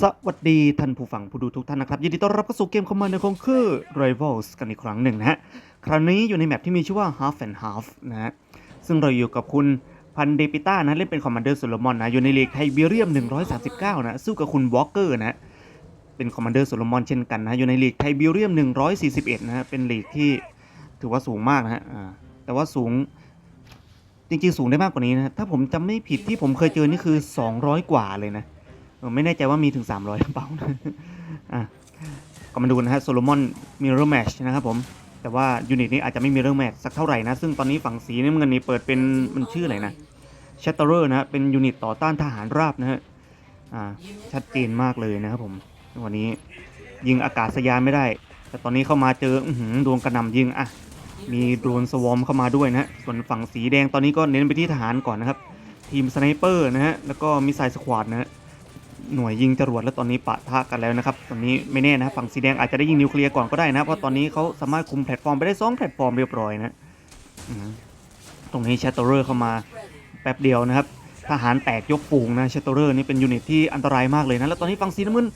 สวัสดีท่านผู้ฟังผู้ดูทุกท่านนะครับ ยินดีต้อนรับเข้าสู่เกมคอมมานด์ในของคือ Rivals กันอีกครั้งหนึ่งนะฮะ คราวนี้อยู่ในแมปที่มีชื่อว่า Half and Half นะฮะ ซึ่งเราอยู่กับคุณพันเดปิต้านะเล่นเป็นคอมมานเดอร์โซโลมอนนะ อยู่ในลีกไทเบเรียม 139 นะ สู้กับคุณวอลเกอร์นะ เป็นคอมมานเดอร์โซโลมอนเช่นกันนะอยู่ในลีกไทเบเรียม 141 นะฮะ เป็นลีกที่ถือว่าสูงมากนะฮะแต่ว่าสูงจริงๆ สูงได้มากกว่านี้นะถ้าผมจำไม่ผิดที่ผมเคยเจอนี่คือ 200 กว่าเลยนะ ไม่แน่ใจว่ามีถึง 300หรือเปล่านะอะก็มาดูนะฮะโซโลมอนมิเรอร์แมชนะครับผมแต่ว่ายูนิตนี้อาจจะไม่มีเรื่อร์แมชสักเท่าไหร่นะ ซึ่งตอนนี้ฝั่งสีน้ำเงินนี่เปิดเป็นมันชื่ออะไรนะชัตเตอร์นะฮะเป็นยูนิตต่อต้านทหารราบนะฮะอ่าชัดเจนมากเลยนะครับผมวันนี้ยิงอากาศยานไม่ได้ แต่ตอนนี้เข้ามาเจออื้อหืดวงกระหน่ำยิงอะมีโดรนสวอมเข้ามาด้วยนะฮะส่วนฝั่งสีแดงตอนนี้ก็เน้นไปที่ทหารก่อนนะครับ ทีมสไนเปอร์นะฮะแล้วก็มิสไซล์สควอดนะฮะ หน่วยยิงจรวดแล้วตอนนี้ปะทะกันแล้วนะครับตอนนี้ไม่แน่นะฝั่งสีแดงอาจจะได้ยิงนิวเคลียร์ก่อนก็ได้นะเพราะตอนนี้เขาสามารถคุมแพลตฟอร์มไปได้สองแพลตฟอร์มเรียบร้อยนะตรงนี้แชตเตอร์เข้ามาแป๊บเดียวนะครับทหารแตกยกฝูงนะแชตเตอร์นี่เป็นยูนิตที่อันตรายมากเลยนะแล้วตอนนี้ฝั่งสีน้ำเงิน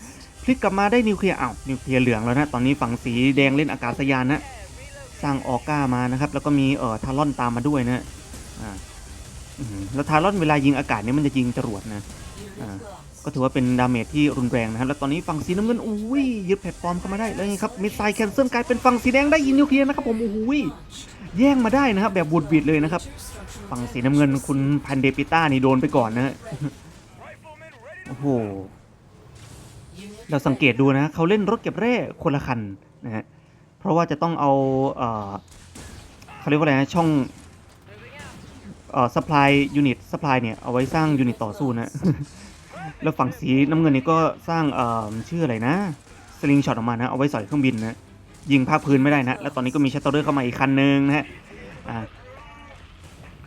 พลิกกลับมาได้นิวเคลียร์อ้าวนิวเคลียร์เหลืองแล้วนะตอนนี้ฝั่งสีแดงเล่นอากาศยานนะสร้างออก้ามานะครับแล้วก็มีเอ่อทารอนตามมาด้วยนะอ่าแล้วทารอนเวลายิงอากาศนี่มันจะยิงจรวดนะอ่า ก็ถือว่าเป็นดาเมจที่รุนแรงนะครับ แล้วตอนนี้ฝั่งสีน้ำเงินอุ้ยยึดแพลตฟอร์มเข้ามาได้แล้วไงครับมิสไซล์แคนเซิลกลายเป็นฝั่งสีแดงได้ยินนิวเคลียร์นะครับผมอุ้ยแย่งมาได้นะครับ แบบบุดบิดเลยนะครับ ฝั่งสีน้ำเงินคุณพันเดปิต้านี่โดนไปก่อนนะโอ้โหเราสังเกตดูนะเขาเล่นรถเก็บแร่คนละคันนะฮะเพราะว่าจะต้องเอาเอ่อเขาเรียกว่าอะไรนะช่องเอ่อ supply unit supply เนี่ย เอาไว้สร้างยูนิตต่อสู้นะ แล้วฝั่งสีน้ำเงินนี่ก็สร้างเอ่อชื่ออะไรนะสลิงช็อตออกมานะเอาไว้สอยเครื่องบินนะยิงภาคพื้นไม่ได้นะ แล้วตอนนี้ก็มีชัตเตอร์เข้ามาอีกคันนึงนะฮะ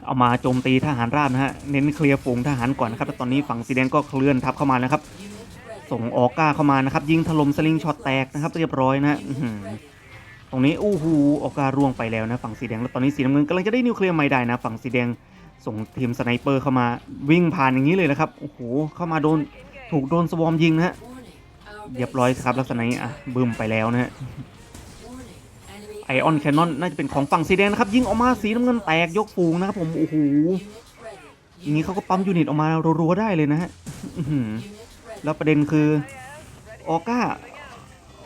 เอามาโจมตีทหารราบนะฮะเน้นเคลียร์ฝูงทหารก่อนนะครับแล้วตอนนี้ฝั่งสีแดงก็เคลื่อนทัพเข้ามานะครับ ส่งออกก้าเข้ามานะครับ ยิงถล่มสลิงช็อตแตกนะครับ เรียบร้อยนะอื้อหือตรงนี้อู้หูออกการ่วงไปแล้วนะฝั่งสีแดงแล้วตอนนี้สีน้ำเงินกำลังจะได้นิวเคลียร์ไม่ได้นะ ฝั่งสีแดง ส่งทีมสไนเปอร์เข้ามาวิ่งผ่านอย่างนี้เลยนะครับ โอ้โห เข้ามาโดนถูกโดนสวอมยิงนะฮะเรียบร้อยครับลักษณะนี้อะบึมไปแล้วนะฮะไอออนแคนนอนน่าจะเป็นของฝั่งสีแดงนะครับ ยิงออกมาสีน้ำเงินแตกยกฟูงนะครับผม โอ้โหอย่างนี้เขาก็ปั๊มยูนิตออกมารัวๆได้เลยนะฮะแล้วประเด็นคือออก้า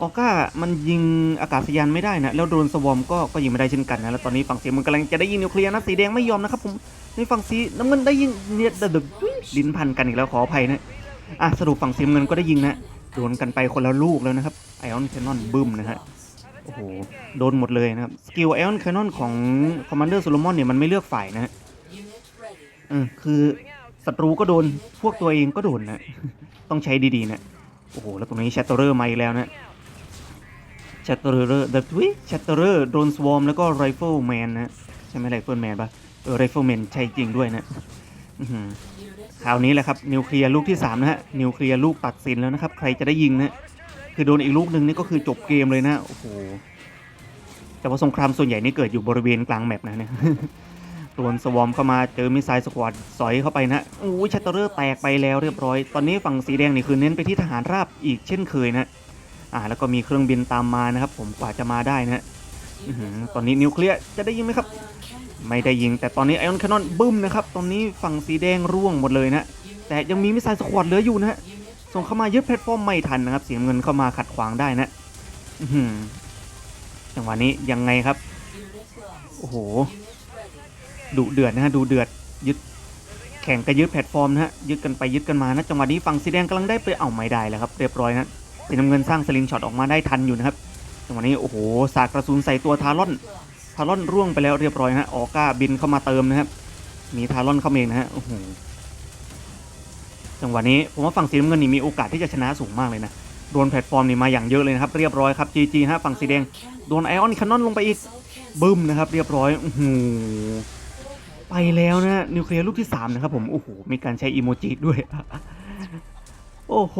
ออก้ามันยิงอากาศยานไม่ได้นะ แล้วโดนสวอมก็ก็ยิงไม่ได้เช่นกันนะ แล้วตอนนี้ฝั่งสีมันกำลังจะได้ยิงนิวเคลียร์นะ สีแดงไม่ยอมนะครับผมในฝั่งสีน้ำเงินได้ยิงเนี่ยเดึกลิ้นพันกันอีกแล้วขออภัยนะอะสรุปฝั่งสีเงินก็ได้ยิงนะโดนกันไปคนละลูกแล้วนะครับไอออนแคนนอนบึ้มนะฮะโอ้โหโดนหมดเลยนะครับสกิลไอออนแคนนอนของคอมมานเดอร์โซโลมอนเนี่ยมันไม่เลือกฝ่ายนะฮะเออคือศัตรูก็โดนพวกตัวเองก็โดนนะต้องใช้ดีๆนะโอ้โหแล้วตรงนี้แชตเตอร์มาอีกแล้วนะ ชตเตอร์เดอะทวิแชตเตอร์เรอร์โดนสวอมแล้วก็ไรเฟิลแมนนะใช่ไหมไรเฟิลแมนปะเออไรเฟิลแมนใช่จริงด้วยนะคราวนี้แหละครับนิวเคลียร์ลูกที่ 3 นะฮะนิวเคลียร์ลูกตัดสินแล้วนะครับ ใครจะได้ยิงนะคือโดนอีกลูกหนึ่งนี่ก็คือจบเกมเลยนะโอ้โหแต่ว่าสงครามส่วนใหญ่นี่เกิดอยู่บริเวณกลางแมปนะเนี่ยโดนสวอมเข้ามาเจอมิสไซล์สควอดสอยเข้าไปนะโอ้ยชัตเตอร์แตกไปแล้วเรียบร้อย ตอนนี้ฝั่งสีแดงนี่คือเน้นไปที่ทหารราบอีกเช่นเคยนะ อ่าแล้วก็มีเครื่องบินตามมานะครับ ผมกว่าจะมาได้นะอื้อหือตอนนี้นิวเคลียร์จะได้ยิงไหมครับ ไม่ได้ยิง แต่ตอนนี้ไอออนแคนนอนบึ้มนะครับตอนนี้ฝั่งสีแดงร่วงหมดเลยนะแต่ยังมีมิสไซล์สควอดเหลืออยู่นะฮะส่งเข้ามายึดแพลตฟอร์มไม่ทันนะครับเสียเงินเข้ามาขัดขวางได้นะอื้อหือจังหวะนี้ยังไงครับ โอ้โหดุเดือดนะฮะดูเดือดยึดแข่งกันยึดแพลตฟอร์มนะฮะยึดกันไปยึดกันมานะจังหวะนี้ฝั่งสีแดงกำลังได้ไปเอาไม่ได้แล้วครับ เรียบร้อยนะ สีน้ำเงินสร้างสลิงช็อตออกมาได้ทันอยู่นะครับจังหวะนี้โอ้โหสากระสุนใส่ตัวทารอนทารอนร่วงไปแล้วเรียบร้อยฮะออก้าบินเข้ามาเติมนะครับ มีทารอนเข้ามาเองนะฮะโอ้โหจังหวะนี้ผมว่าฝั่งสีน้ำเงินนี่มีโอกาสที่จะชนะสูงมากเลยนะโดนแพลตฟอร์มนี่มาอย่างเยอะเลยนะครับเรียบร้อยครับ GG ฮะฝั่งสีแดงโดนไอออนคันนอนลงไปอีกบึ้มนะครับ เรียบร้อยโอ้โหไปแล้วนะนิวเคลียร์ลูกที่3นะครับผมโอ้โหมีการใช้อีโมจิด้วยโอ้โห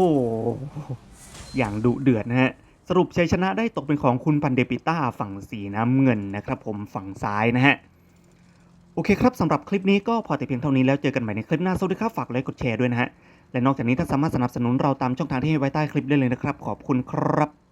อย่างดุเดือดนะฮะสรุปชัยชนะได้ตกเป็นของคุณปันเดปิต้าฝั่งสีน้ำเงินนะครับผมฝั่งซ้ายนะฮะโอเคครับสำหรับคลิปนี้ก็พอแต่เพียงเท่านี้แล้วเจอกันใหม่ในคลิปหน้าสวัสดีครับฝากไลค์กดแชร์ด้วยนะฮะและนอกจากนี้ท่านสามารถสนับสนุนเราตามช่องทางที่ให้ไว้ใต้คลิปได้เลยนะครับ ขอบคุณครับ